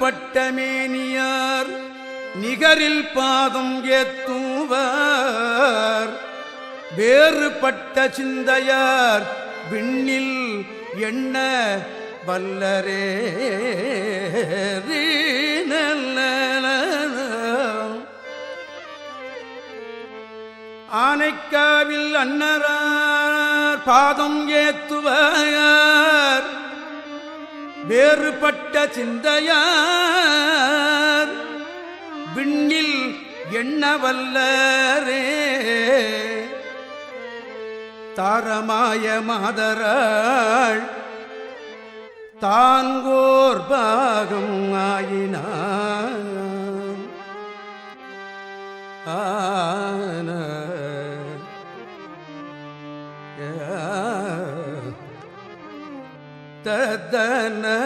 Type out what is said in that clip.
பட்டமேனியார் நிகரில் பாதம் ஏத்துவார். வேறுபட்ட சிந்தையார் விண்ணில் எண்ண வல்லரே? ஆனைக்காவில் அன்னரார் பாதம் ஏத்துவார். வேறுபட்ட சிந்தையார் விண்ணில் எண்ணவல்லரே. தாரமாய மாதராள் தான்கோர் பாகம் ஆயினான் ஆன تدنا